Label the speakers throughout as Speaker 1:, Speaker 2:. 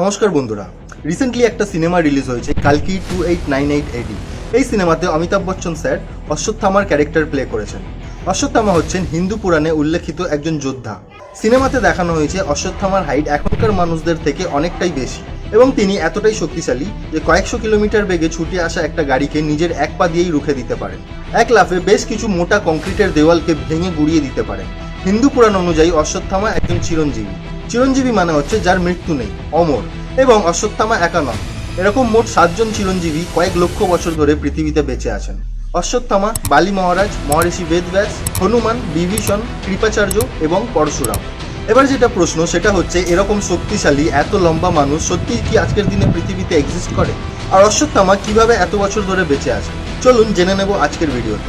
Speaker 1: নমস্কার বন্ধুরা। রিসেন্টলি একটা সিনেমা রিলিজ হয়েছে, কালকি two eight nine eight AD এই সিনেমাতে অমিতাভ বচ্চন স্যার অশ্বত্থামার ক্যারেক্টার প্লে করেছেন। অশ্বত্থামা হচ্ছেন হিন্দু পুরাণে উল্লেখিত একজন যোদ্ধা। সিনেমাতে দেখানো হয়েছে অশ্বত্থামার হাইট এখনকার মানুষদের থেকে অনেকটাই বেশি এবং তিনি এতটাই শক্তিশালী যে কয়েকশো কিলোমিটার বেগে ছুটে আসা একটা গাড়িকে নিজের এক পা দিয়েই রুখে দিতে পারেন। এক লাফে বেশ কিছু মোটা কংক্রিটের দেওয়ালকে ভেঙে গুড়িয়ে দিতে পারেন। হিন্দু পুরাণ অনুযায়ী অশ্বত্থামা একজন চিরঞ্জীবী। চিরঞ্জীবী মানে হচ্ছে যার মৃত্যু নেই, অমর এবং অশ্বত্থামা একা নন। এরকম মোট সাতজন চিরঞ্জীবী কয়েক লক্ষ বছর ধরে পৃথিবীতে বেঁচে আছেন। অশ্বত্থামা, বালি মহারাজ, মহর্ষি বেদব্যাস, হনুমান, বিভীষণ, কৃপাচার্য এবং পরশুরাম। এবার যেটা প্রশ্ন, সেটা হচ্ছে এরকম শক্তিশালী, এত লম্বা মানুষ সত্যিই কি আজকের দিনে পৃথিবীতে এক্সিস্ট করে? আর অশ্বত্থামা কীভাবে এত বছর ধরে বেঁচে আছে? চলুন জেনে নেব আজকের ভিডিওতে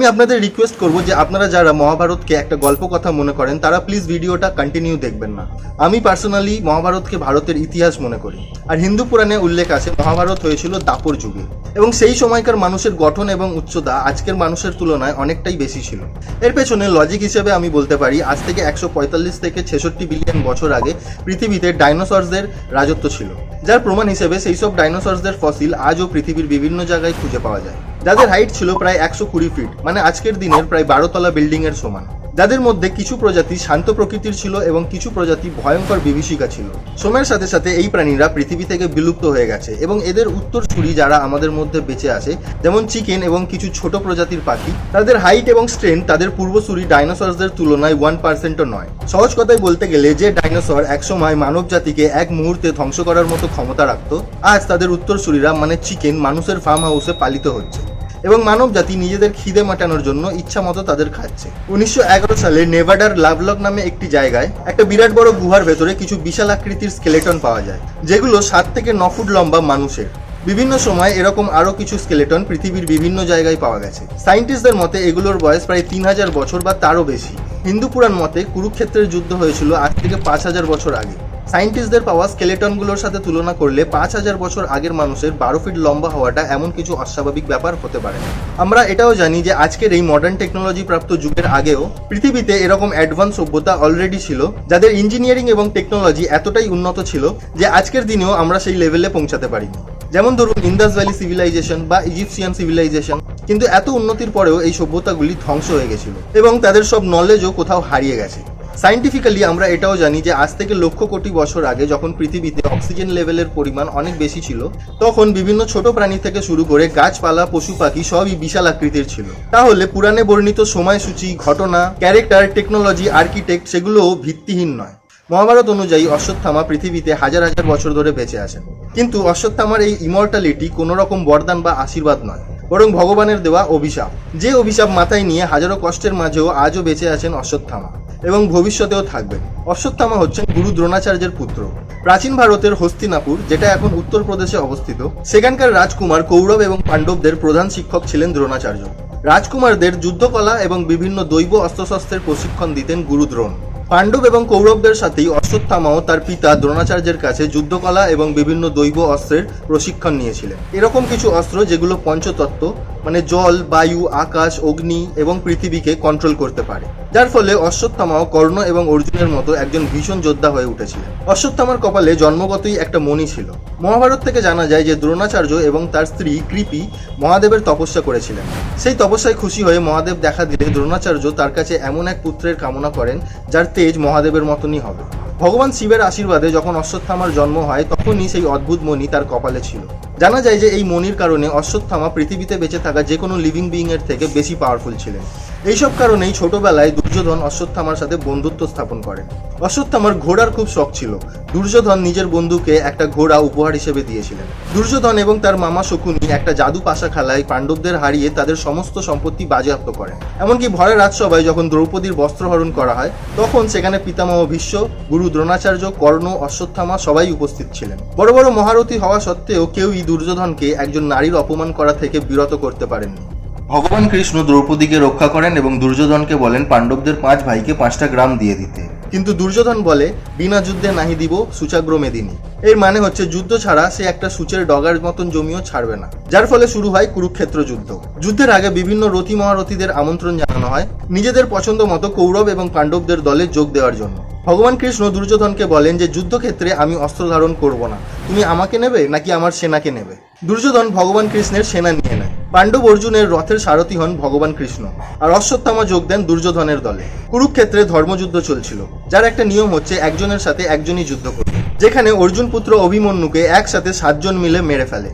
Speaker 1: আমি আপনাদের রিকোয়েস্ট করব যে আপনারা যারা মহাভারতকে একটা গল্প কথা মনে করেন, তারা প্লিজ ভিডিওটা কন্টিনিউ দেখবেন না। আমি পার্সোনালি মহাভারতকে ভারতের ইতিহাস মনে করি। আর হিন্দু পুরাণে উল্লেখ আছে, মহাভারত হয়েছিল দাপর যুগে। এবং সেই সময়কার মানুষের গঠন এবং উচ্চতা আজকের মানুষের তুলনায় অনেকটাই বেশি ছিল। এর পেছনে লজিক হিসেবে আমি বলতে পারি, আজ থেকে একশো পঁয়তাল্লিশ থেকে ছেষট্টি বিলিয়ন বছর আগে পৃথিবীতে ডাইনোসরসদের রাজত্ব ছিল। যার প্রমাণ হিসেবে সেই সব ডাইনোসরসদের ফসিল আজও পৃথিবীর বিভিন্ন জায়গায় খুঁজে পাওয়া যায়। যাদের হাইট ছিল প্রায় একশো কুড়ি ফিট মানে আজকের দিনের প্রায় বারোতলা বিল্ডিং এর সমান। যাদের মধ্যে কিছু প্রজাতি শান্ত প্রকৃতির ছিল এবং কিছু প্রজাতি ভয়ঙ্কর বিভীষিকা ছিল। সময়ের সাথে সাথে এই প্রাণীরা পৃথিবী থেকে বিলুপ্ত হয়ে গেছে এবং এদের উত্তরসূরি যারা আমাদের মধ্যে বেঁচে আছে, যেমন চিকেন এবং কিছু ছোট প্রজাতির পাখি, তাদের হাইট এবং স্ট্রেংথ তাদের পূর্বসূরি ডাইনোসরসদের তুলনায় ওয়ান পার্সেন্টও নয়। সহজ কথায় বলতে গেলে যে ডাইনোসর একসময় মানব জাতিকে এক মুহূর্তে ধ্বংস করার মতো ক্ষমতা রাখত, আজ তাদের উত্তরসূরিরা মানে চিকেন মানুষের ফার্ম হাউসে পালিত হচ্ছে। এবং মানব জাতি নিজেদের খিদে মাটানোর জন্য ইচ্ছা মতো তাদের খাচ্ছে। উনিশশো এগারো সালে নেভাডার লাভলক নামে একটি জায়গায় একটা বিরাট বড় গুহার ভেতরে কিছু বিশাল আকৃতির স্কেলেটন পাওয়া যায়, যেগুলো সাত থেকে ন ফুট লম্বা মানুষের। বিভিন্ন সময় এরকম আরও কিছু স্কেলেটন পৃথিবীর বিভিন্ন জায়গায় পাওয়া গেছে। সায়েন্টিস্টদের মতে এগুলোর বয়স প্রায় তিন হাজার বছর বা তারও বেশি। হিন্দু পুরাণ মতে কুরুক্ষেত্রের যুদ্ধ হয়েছিল আজ থেকে পাঁচ হাজার বছর আগে। সায়েন্টিস্টদের পাওয়া স্কেলেটনগুলোর সাথে তুলনা করলে পাঁচ হাজার বছর আগের মানুষের বারো ফিট লম্বা হওয়াটা এমন কিছু অস্বাভাবিক ব্যাপার হতে পারে। আমরা এটাও জানি যে আজকের এই মডার্ন টেকনোলজি প্রাপ্ত যুগের আগেও পৃথিবীতে এরকম অ্যাডভান্স সভ্যতা অলরেডি ছিল, যাদের ইঞ্জিনিয়ারিং এবং টেকনোলজি এতটাই উন্নত ছিল যে আজকের দিনেও আমরা সেই লেভেলে পৌঁছাতে পারিনি যেমন ধরুন ইন্দাস ভ্যালি সিভিলাইজেশন বা ইজিপসিয়ান সিভিলাইজেশন কিন্তু এত উন্নতির পরেও এই সভ্যতাগুলি ধ্বংস হয়ে গেছিল এবং তাদের সব নলেজও কোথাও হারিয়ে গেছে। সাইন্টিফিক্যালি আমরা এটাও জানি যে আজ থেকে লক্ষ কোটি বছর আগে যখন পৃথিবীতে অক্সিজেন লেভেলের পরিমাণ অনেক বেশি ছিল, তখন বিভিন্ন ছোট প্রাণী থেকে শুরু করে গাছপালা, পশু পাখি সবই বিশাল আকৃতির ছিল। তাহলে পুরাণে বর্ণিত সময়সূচি, ঘটনা ক্যারেক্টার টেকনোলজি আর্কিটেক্ট সেগুলোও ভিত্তিহীন নয়। মহাভারত অনুযায়ী অশ্বত্থামা পৃথিবীতে হাজার হাজার বছর ধরে বেঁচে আছেন। কিন্তু অশ্বত্থামার এই ইমর্টালিটি কোনো রকম বরদান বা আশীর্বাদ নয়, বরং ভগবানের দেওয়া অভিশাপ। যে অভিশাপ মাথায় নিয়ে হাজারো কষ্টের মাঝেও আজও বেঁচে আছেন অশ্বত্থামা। এবং ভবিষ্যতেও থাকবেন অশ্বত্থামা হচ্ছেন গুরু দ্রোণাচার্যের পুত্র। প্রাচীন ভারতের হস্তিনাপুর, যেটা এখন উত্তরপ্রদেশে অবস্থিত, সেখানকার রাজকুমার কৌরব এবং পাণ্ডবদের প্রধান শিক্ষক ছিলেন দ্রোণাচার্য। রাজকুমারদের যুদ্ধকলা এবং বিভিন্ন দৈব অস্ত্রশস্ত্রের প্রশিক্ষণ দিতেন গুরু দ্রোণ। পাণ্ডব এবং কৌরবদের সাথেই অশ্বত্থামাও তার পিতা দ্রোণাচার্যের কাছে যুদ্ধকলা এবং বিভিন্ন দৈব অস্ত্রের প্রশিক্ষণ নিয়েছিলেন। এরকম কিছু অস্ত্র যেগুলো পঞ্চতত্ত্ব মানে জল, বায়ু, আকাশ, অগ্নি এবং পৃথিবীকে কন্ট্রোল করতে পারে। যার ফলে অশ্বত্থামাও কর্ণ এবং অর্জুনের মতো একজন ভীষণ যোদ্ধা হয়ে উঠেছিলেন। অশ্বত্থামার কপালে জন্মগতই একটা মণি ছিল। মহাভারত থেকে জানা যায় যে দ্রোণাচার্য এবং তার স্ত্রী কৃপি মহাদেবের তপস্যা করেছিলেন। সেই তপস্যায় খুশি হয়ে মহাদেব দেখা দিলে দ্রোণাচার্য তার কাছে এমন এক পুত্রের কামনা করেন যার তেজ মহাদেবের মতনই হবে। ভগবান শিবের আশীর্বাদে যখন অশ্বত্থামার জন্ম হয়, তখনই সেই অদ্ভুত মণি তার কপালে ছিল। জানা যায় যে এই মণির কারণে অশ্বত্থামা পৃথিবীতে বেঁচে থাকা যে কোনো লিভিং বিইং এর থেকে বেশি পাওয়ারফুল ছিলেন। এইসব কারণেই ছোটবেলায় দুর্যোধন অশ্বত্থামার সাথে বন্ধুত্ব স্থাপন করেন অশ্বত্থামার ঘোড়ার খুব শখ ছিল। দুর্যোধন নিজের বন্ধুকে একটা ঘোড়া উপহার হিসেবে দিয়েছিলেন। দুর্যোধন এবং তার মামা শকুনি একটা জাদু পাশা খেলায় পাণ্ডবদের হারিয়ে তাদের সমস্ত সম্পত্তি বাজেয়াপ্ত করেন। এমনকি ভরে রাজসভায় যখন দ্রৌপদীর বস্ত্রহরণ করা হয়, তখন সেখানে পিতামহ ভীষ্ম, গুরু দ্রোণাচার্য, কর্ণ, অশ্বত্থামা সবাই উপস্থিত ছিলেন। বড় বড় মহারথী হওয়া সত্ত্বেও কেউই দুর্যোধনকে একজন নারীর অপমান করা থেকে বিরত করতে পারেননি। ভগবান কৃষ্ণ দ্রৌপদীকে রক্ষা করেন এবং দুর্যোধনকে বলেন পাণ্ডবদের পাঁচ ভাইকে পাঁচটা গ্রাম দিয়ে দিতে। কিন্তু দুর্যোধন বলে, বিনা যুদ্ধে নাহি দিব সুচাগ্র মেদিনী। এর মানে হচ্ছে, যুদ্ধ ছাড়া সে একটা সূচের ডগার মতন জমিও ছাড়বে না। যার ফলে শুরু হয় কুরুক্ষেত্র যুদ্ধ। যুদ্ধের আগে বিভিন্ন রথী মহারথীদের আমন্ত্রণ জানানো হয় নিজেদের পছন্দ মতো কৌরব এবং পাণ্ডবদের দলে যোগ দেওয়ার জন্য। ভগবান কৃষ্ণ দুর্যোধনকে বলেন যে, যুদ্ধক্ষেত্রে আমি অস্ত্র ধারণ করব না। তুমি আমাকে নেবে নাকি আমার সেনাকে নেবে? দুর্যোধন ভগবান কৃষ্ণের সেনা নিয়ে নেয়। পাণ্ডব অর্জুনের রথের সারথি হন ভগবান কৃষ্ণ, আর অশ্বত্থামা যোগ দেন দুর্যোধনের দলে। কুরুক্ষেত্রে ধর্মযুদ্ধ চলছিল, যার একটা নিয়ম হচ্ছে একজনের সাথে একজনই যুদ্ধ করবে যেখানে অর্জুন পুত্র অভিমন্যুকে একসাথে সাতজন মিলে মেরে ফেলে।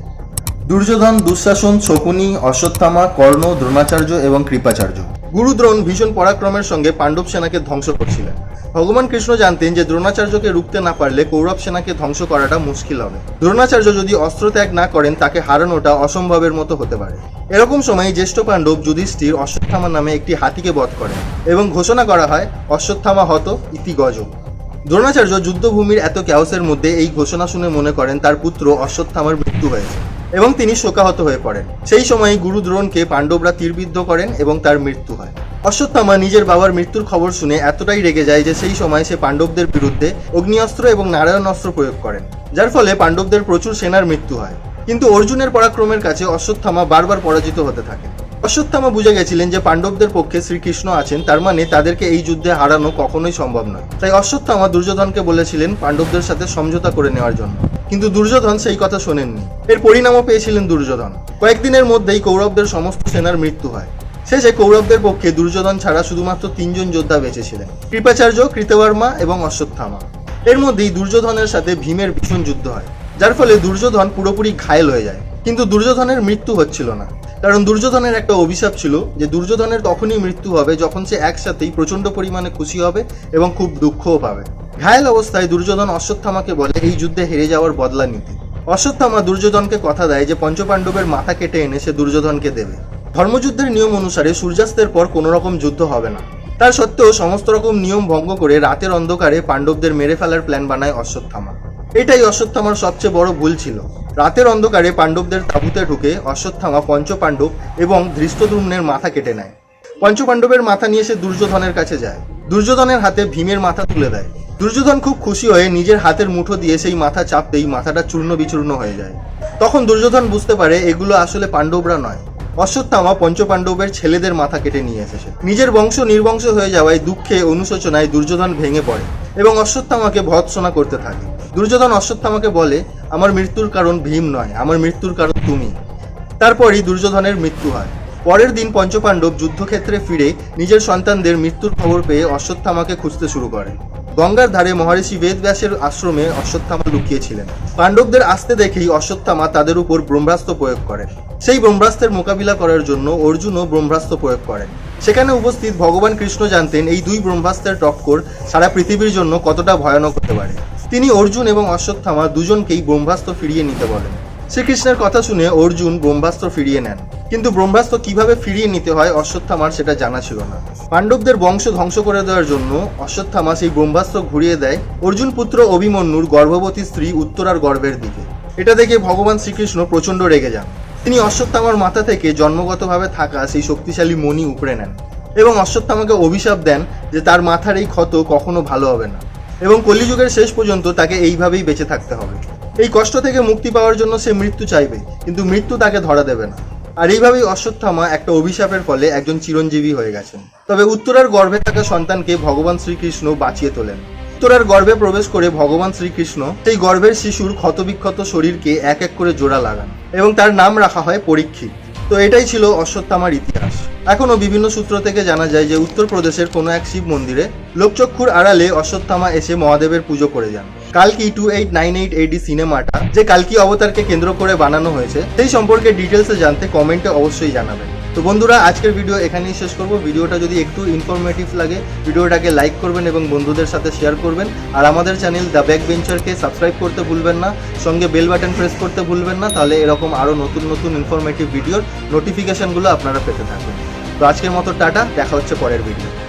Speaker 1: দুর্যোধন, দুঃশাসন, শকুনি, অশ্বত্থামা, কর্ণ, দ্রোণাচার্য এবং কৃপাচার্য। গুরু দ্রোণ ভীষণ পরাক্রমের সঙ্গে পাণ্ডব সেনাকে ধ্বংস করছিলেন। ভগবান কৃষ্ণ জানতেন যে দ্রোণাচার্যকে রুখতে না পারলে কৌরব সেনাকে ধ্বংস করাটা মুশকিল হবে। দ্রোণাচার্য যদি অস্ত্র ত্যাগ না করেন, তাকে হারানোটা অসম্ভবের মতো হতে পারে। এরকম সময় জ্যেষ্ঠ পাণ্ডব যুধিষ্ঠির অশ্বত্থামা নামে একটি হাতিকে বধ করেন এবং ঘোষণা করা হয়, অশ্বত্থামা হত ইতি গজ। দ্রোণাচার্য যুদ্ধভূমির এত ক্যাওসের মধ্যে এই ঘোষণা শুনে মনে করেন তার পুত্র অশ্বত্থামার মৃত্যু হয়েছে। এবং তিনি শোকাহত হয়ে পড়েন। সেই সময় গুরু দ্রোণকে পাণ্ডবরা তীরবিদ্ধ করেন এবং তার মৃত্যু হয়। অশ্বত্থামা নিজের বাবার মৃত্যুর খবর শুনে এতটাই রেগে যায় যে সেই সময় সে পাণ্ডবদের বিরুদ্ধে অগ্নিঅস্ত্র এবং নারায়ণ অস্ত্র প্রয়োগ করেন, যার ফলে পাণ্ডবদের প্রচুর সেনার মৃত্যু হয়। কিন্তু অর্জুনের পরাক্রমের কাছে অশ্বত্থামা বারবার পরাজিত হতে থাকেন। অশ্বত্থামা বুঝে গেছিলেন যে পাণ্ডবদের পক্ষে শ্রীকৃষ্ণ আছেন, তার মানে তাদেরকে এই যুদ্ধে হারানো কখনোই সম্ভব নয়। তাই অশ্বত্থামা দুর্যোধনকে বলেছিলেন পাণ্ডবদের সাথে সমঝোতা করে নেওয়ার জন্য। কিন্তু দুর্যোধন সেই কথা শোনেননি। এর পরিণামও পেয়েছিলেন দুর্যোধন। কয়েকদিনের মধ্যেই কৌরবদের সমস্ত সেনার মৃত্যু হয়। শেষে কৌরবদের পক্ষে দুর্যোধন ছাড়া শুধুমাত্র তিনজন যোদ্ধা বেঁচেছিলেন, কৃপাচার্য, কৃতবর্মা এবং অশ্বত্থামা। এর মধ্যেই দুর্যোধনের সাথে ভীমের ভীষণ যুদ্ধ হয়, যার ফলে দুর্যোধন পুরোপুরি ঘায়েল হয়ে যায়। কিন্তু দুর্যোধনের মৃত্যু হচ্ছিল না। কারণ দুর্যোধনের একটা অভিশাপ ছিল যে দুর্যোধনের তখনই মৃত্যু হবে যখন সে একসাথেই প্রচণ্ড পরিমাণে খুশি হবে এবং খুব দুঃখও পাবে। ঘায়েল অবস্থায় দুর্যোধন অশ্বত্থামাকে বলে, এই যুদ্ধে হেরে যাওয়ার বদলা নিতে। অশ্বত্থামা দুর্যোধনকে কথা দেয় যে, পঞ্চপাণ্ডবের মাথা কেটে এনে সে দুর্যোধনকে দেবে। ধর্মযুদ্ধের নিয়ম অনুসারে সূর্যাস্তের পর কোনো রকম যুদ্ধ হবে না। তার সত্ত্বেও সমস্ত রকম নিয়ম ভঙ্গ করে রাতের অন্ধকারে পাণ্ডবদের মেরে ফেলার প্ল্যান বানায় অশ্বত্থামা। এটাই অশ্বত্থামার সবচেয়ে বড় ভুল ছিল। রাতের অন্ধকারে পাণ্ডবদের তাঁবুতে ঢুকে অশ্বত্থামা পঞ্চপাণ্ডব এবং ধৃষ্টদ্যুম্নের মাথা কেটে নেয়। পঞ্চপাণ্ডবের মাথা নিয়ে সে দুর্যোধনের কাছে যায়। দুর্যোধনের হাতে ভীমের মাথা তুলে দেয়। দুর্যোধন খুব খুশি হয়ে নিজের হাতের মুঠো দিয়ে সেই মাথা চাপতেই মাথাটা চূর্ণ বিচূর্ণ হয়ে যায়। তখন দুর্যোধন বুঝতে পারে এগুলো আসলে পাণ্ডবরা নয়। অশ্বত্থামা পঞ্চপাণ্ডবের ছেলেদের মাথা কেটে নিয়ে এসেছে নিজের বংশ নির্বংশ হয়ে যাওয়ায় দুঃখে অনুশোচনায় দুর্যোধন ভেঙে পড়ে এবং অশ্বত্থামাকে ভৎসনা করতে থাকে। দুর্যোধন অশ্বত্থামাকে বলে, আমার মৃত্যুর কারণ ভীম নয়, আমার মৃত্যুর কারণ তুমি। তারপরই দুর্যোধনের মৃত্যু হয়। পরের দিন পঞ্চপাণ্ডব যুদ্ধক্ষেত্রে ফিরে নিজের সন্তানদের মৃত্যুর খবর পেয়ে অশ্বত্থামাকে খুঁজতে শুরু করে। গঙ্গার ধারে মহর্ষি বেদব্যাসের আশ্রমে অশ্বত্থামা লুকিয়েছিলেন। পাণ্ডবদের আসতে দেখেই অশ্বত্থামা তাদের উপর ব্রহ্মাস্ত্র প্রয়োগ করেন। সেই ব্রহ্মাস্ত্রের মোকাবিলা করার জন্য অর্জুনও ব্রহ্মাস্ত্র প্রয়োগ করেন। সেখানে উপস্থিত ভগবান কৃষ্ণ জানতেন এই দুই ব্রহ্মাস্ত্রের টক্কর সারা পৃথিবীর জন্য কতটা ভয়ানক হতে পারে। তিনি অর্জুন এবং অশ্বত্থামা দুজনকেই ব্রহ্মাস্ত্র ফিরিয়ে নিতে বলেন। শ্রীকৃষ্ণের কথা শুনে অর্জুন ব্রহ্মাস্ত্র ফিরিয়ে নেন। কিন্তু ব্রহ্মাস্ত্র কীভাবে ফিরিয়ে নিতে হয় অশ্বত্থামার সেটা জানা ছিল না। পাণ্ডবদের বংশ ধ্বংস করে দেওয়ার জন্য অশ্বত্থামা সেই ব্রহ্মাস্ত্র ঘুরিয়ে দেয় অর্জুন পুত্র অভিমন্যুর গর্ভবতী স্ত্রী উত্তরার গর্ভের দিকে। এটা দেখে ভগবান শ্রীকৃষ্ণ প্রচণ্ড রেগে যান। তিনি অশ্বত্থামার মাথা থেকে জন্মগতভাবে থাকা সেই শক্তিশালী মণি উপড়ে নেন এবং অশ্বত্থামাকে অভিশাপ দেন যে তার মাথার এই ক্ষত কখনো ভালো হবে না এবং কলিযুগের শেষ পর্যন্ত তাকে এইভাবেই বেঁচে থাকতে হবে। এই কষ্ট থেকে মুক্তি পাওয়ার জন্য সে মৃত্যু চাইবে, কিন্তু মৃত্যু তাকে ধরা দেবে না। আর এইভাবেই অশ্বত্থামা একটা অভিশাপের ফলে একজন চিরঞ্জীবী হয়ে গেছেন। তবে উত্তরার গর্ভে থাকা সন্তানকে ভগবান শ্রীকৃষ্ণ বাঁচিয়ে তোলেন। উত্তরার গর্ভে প্রবেশ করে ভগবান শ্রীকৃষ্ণ সেই গর্ভের শিশুর ক্ষতবিক্ষত শরীরকে এক এক করে জোড়া লাগান এবং তার নাম রাখা হয় পরীক্ষিত। তো এটাই ছিল অশ্বত্থামার ইতিহাস। এখনও বিভিন্ন সূত্র থেকে জানা যায় যে উত্তরপ্রদেশের কোনো এক শিব মন্দিরে লোকচক্ষুর আড়ালে অশ্বত্থামা এসে মহাদেবের পুজো করে যান। কালকি two eight nine eight AD সিনেমাটা, যে কালকি অবতারকে কেন্দ্র করে বানানো হয়েছে, সেই সম্পর্কে ডিটেলসে জানতে কমেন্টে অবশ্যই জানাবেন। তো বন্ধুরা, আজকের ভিডিও এখানেই শেষ করব। ভিডিওটা যদি একটু ইনফরমেটিভ লাগে, ভিডিওটাকে লাইক করবেন এবং বন্ধুদের সাথে শেয়ার করবেন। আর আমাদের চ্যানেল দ্য ব্যাক বেঞ্চারকে সাবস্ক্রাইব করতে ভুলবেন না, সঙ্গে বেল বাটন প্রেস করতে ভুলবেন না, তাহলে এরকম আরও নতুন নতুন ইনফরমেটিভ ভিডিওর নোটিফিকেশনগুলো আপনারা পেতে থাকবেন। তো আজকের মতো টাটা, দেখা হচ্ছে পরের ভিডিও